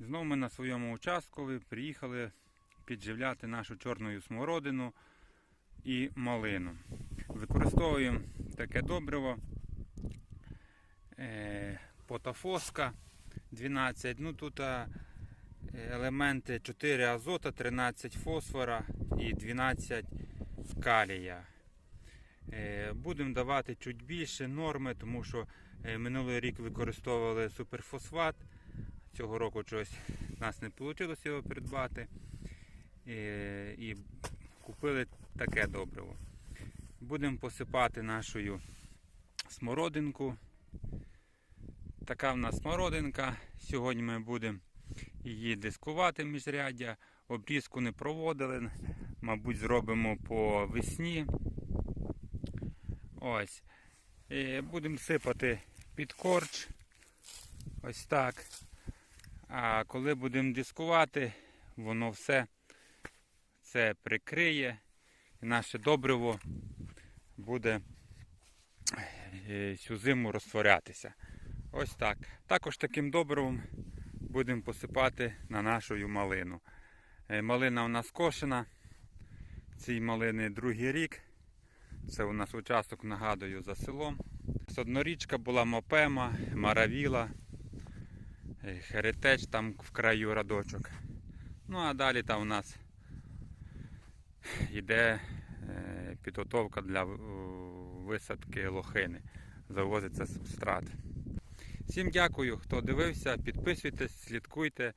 Знову ми на своєму участкові приїхали підживляти нашу чорну смородину і малину. Використовуємо таке добриво е, потафоска 12. Ну тут елементи 4 азота, 13 фосфора і 12 калія. Е, Будемо давати чуть більше норми, тому що е, минулий рік використовували суперфосфат. Цього року чогось в нас не вийшло його придбати. Е, І купили таке добриво. Будемо посипати нашою смородинку. Така в нас смородинка. Сьогодні ми будемо її дискувати міжряддя. Обрізку не проводили. Мабуть, зробимо по весні. Ось. І будемо сипати під корч. Ось так. А коли будемо дискувати, воно все це прикриє. І наше добриво буде е, цю зиму розтворятися. Ось так. Також таким добривом будемо посипати на нашу малину. Е, Малина у нас кошена. Цій малини другий рік. Це у нас участок, нагадую, за селом. Однорічка була мопема, маравіла, херетеч там в краю радочок. Ну а далі там у нас йде е, підготовка для висадки лохини. Завозиться субстрат. Всім дякую, хто дивився. Підписуйтесь, слідкуйте.